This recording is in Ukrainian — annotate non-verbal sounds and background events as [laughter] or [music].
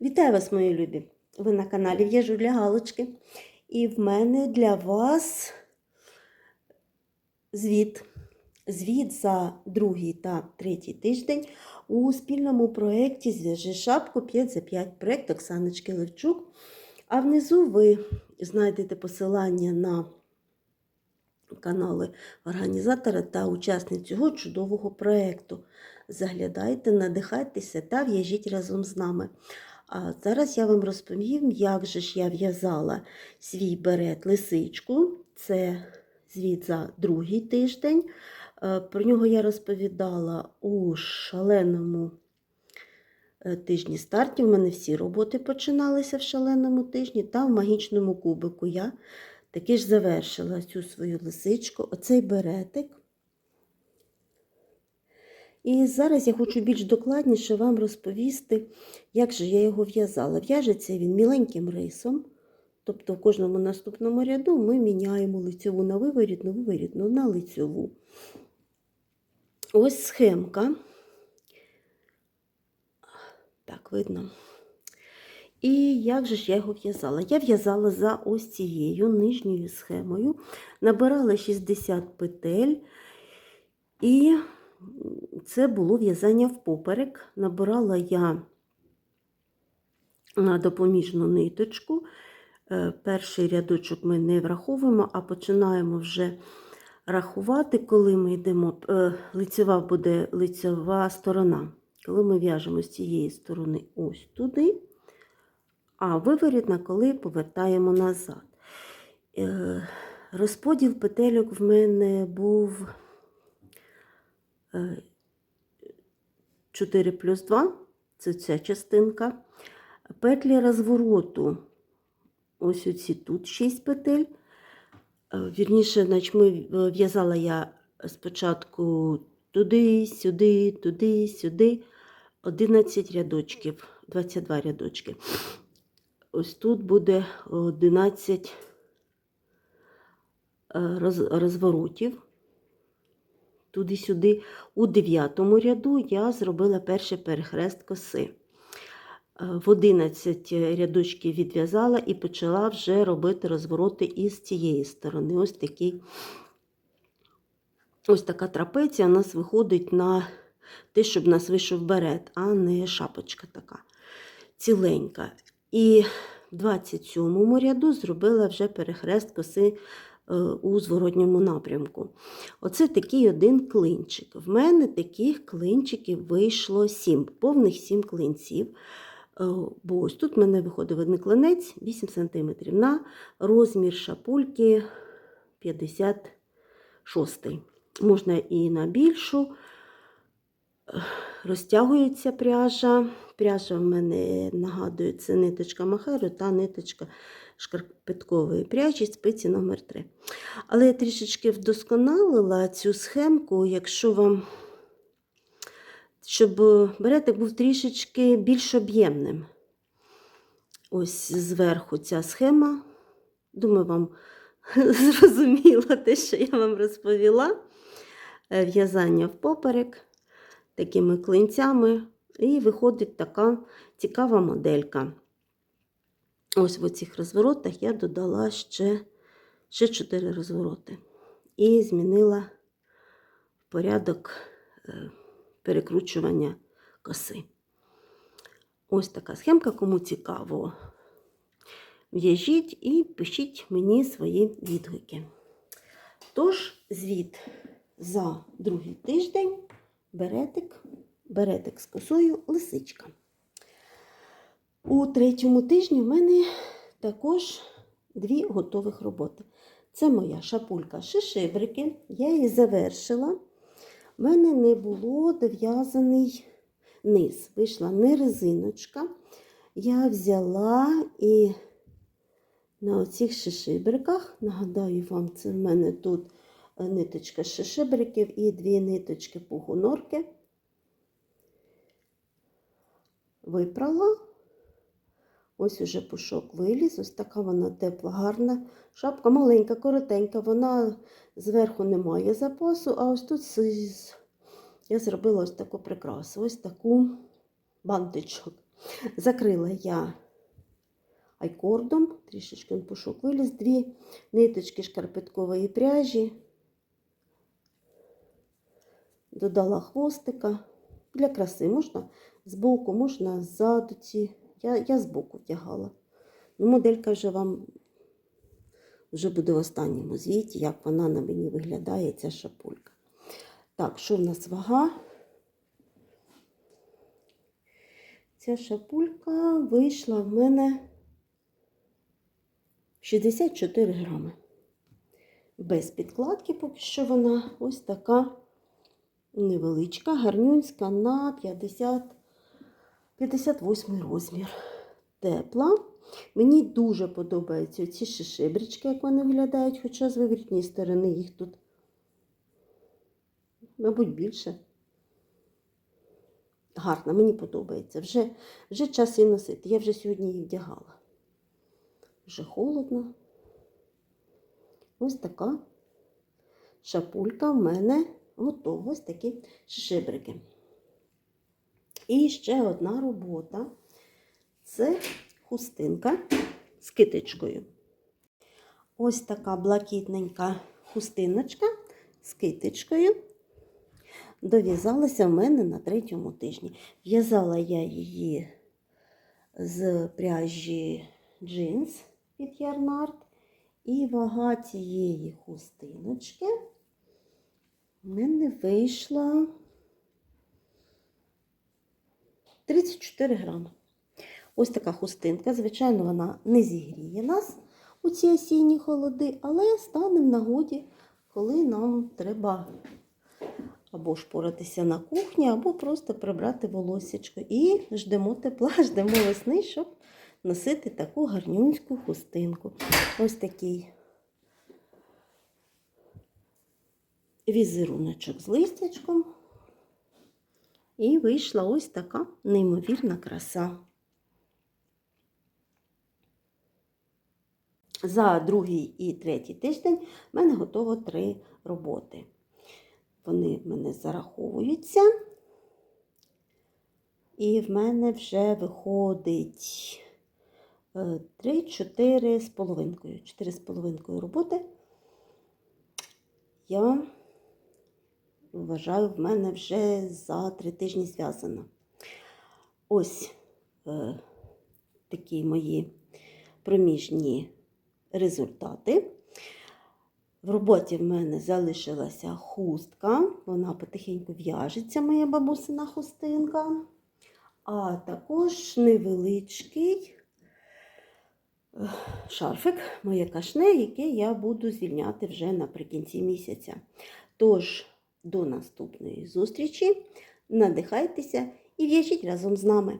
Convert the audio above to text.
Вітаю вас, мої любі! Ви на каналі В'яжу для Галочки. І в мене для вас звіт. Звіт за другий та третій тиждень у спільному проєкті Зв'яжи шапку 5 за 5 проєкт Оксаночки Левчук. А внизу ви знайдете посилання на канали організатора та учасниць цього чудового проєкту. Заглядайте, надихайтеся та в'яжіть разом з нами. А зараз я вам розповім, як же ж я в'язала свій берет лисичку. Це звіт за другий тиждень. Е, Про нього я розповідала у шаленому е, тижні стартів. У мене всі роботи починалися в шаленому тижні, та в магічному кубику я таки ж завершила цю свою лисичку, оцей беретик. І зараз я хочу більш докладніше вам розповісти, як же я його в'язала. В'яжеться він міленьким рисом. Тобто в кожному наступному ряду ми міняємо лицьову на виворітну, виворітну на лицьову. Ось схемка. Так, видно. І як же ж я його в'язала? Я в'язала за ось цією нижньою схемою, набирала 60 петель, і це було в'язання впоперек. Набирала я на допоміжну ниточку. Е, Перший рядочок ми не враховуємо, а починаємо вже рахувати, коли ми йдемо, е, лицева буде лицева сторона. Коли ми в'яжемо з цієї сторони ось туди, а виворітна, коли повертаємо назад. Е, Розподіл петельок в мене був 4 плюс 2, це ця частинка. Петлі розвороту, ось оці тут 6 петель. Е, Вірніше, значить, ми в'язала я спочатку туди, сюди, туди, сюди. 11 рядочків, 22 рядочки. Ось тут буде 11 розворотів. Туди-сюди. У дев'ятому ряду я зробила перший перехрест коси. Е, В 11 рядочків відв'язала і почала вже робити розвороти із цієї сторони. Ось такий, ось така трапеція у нас виходить на те, щоб нас вийшов берет, а не шапочка така ціленька. І в 27 ряду зробила вже перехрест коси у зворотньому напрямку. Оце такий один клинчик. В мене таких клинчиків вийшло 7, повних 7 клинців. Е, Бо ось тут в мене виходив один клинець 8 см на розмір шапульки 56 Можна і на більшу. Розтягується пряжа. Пряжа в мене нагадує, це ниточка махеру та ниточка шкарпеткової пряжі спиці номер 3 Але я трішечки вдосконалила цю схемку, якщо вам щоб беретик був трішечки більш об'ємним. Ось зверху ця схема. Думаю, вам [laughs] зрозуміло те, що я вам розповіла. Е, В'язання впоперек такими клинцями, і виходить така цікава моделька. Ось в цих розворотах я додала ще, ще 4 розвороти. І змінила порядок. е, перекручування коси. Ось така схемка, кому цікаво, в'яжіть і пишіть мені свої відгуки. Тож, звіт за другий тиждень беретик, беретик з косою лисичка. У третьому тижні в мене також дві готових роботи. Це моя шапулька шишибрики, я її завершила. У мене не було дов'язаний низ. Вийшла не резиночка. Я взяла і на оцих шишибриках, нагадаю вам, це в мене тут ниточка шишибриків і дві ниточки пугунорки. Випрала. Ось уже пушок виліз, ось така вона тепла, гарна. Шапка маленька, коротенька, вона зверху не має запасу, а ось тут я зробила ось таку прикрасу, ось таку бантичок. Закрила я айкордом, трішечки пушок виліз, дві ниточки шкарпеткової пряжі, додала хвостика. Для краси можна збоку, можна ззаду ці. Я, я збоку вдягала. Ну, моделька вже вам вже буде в останньому звіті, як вона на мені виглядає, ця шапулька. Так, що в нас вага? Ця шапулька вийшла в мене 64 грами. Без підкладки, поки що вона ось така невеличка, гарнюнська на 50, 58 розмір. Тепла. Мені дуже подобаються ці шишибрички, як вони виглядають, хоча з виворітньої сторони їх тут, мабуть, більше. Гарно, мені подобається. Вже, вже час її носити. Я вже сьогодні її вдягала. Вже холодно. Ось така шапулька в мене готова. Ось такі шишибрики. І ще одна робота. Це хустинка з китичкою. Ось така блакитненька хустиночка з китичкою. Дов'язалася в мене на третьому тижні. В'язала я її з пряжі джинс від Ярнард. І вага цієї хустиночки в мене вийшла 34 грами. Ось така хустинка. Звичайно, вона не зігріє нас у ці осінні холоди, але стане в нагоді, коли нам треба або ж поратися на кухні, або просто прибрати волосечко. І ждемо тепла, [laughs] ждемо весни, щоб носити таку гарнюнську хустинку. Ось такий візеруночок з листячком. І вийшла ось така неймовірна краса. За другий і третій тиждень в мене готово три роботи. Вони в мене зараховуються. І в мене вже виходить 3-4 з половинкою. 4 з половинкою роботи. Я вважаю, в мене вже за 3 тижні зв'язано. Ось е, такі мої проміжні результати. В роботі в мене залишилася хустка, вона потихеньку в'яжеться, моя бабусина хустинка. А також невеличкий е, шарфик, моє кашне, яке я буду звільняти вже наприкінці місяця. Тож, до наступної зустрічі, надихайтеся і в'яжіть разом з нами.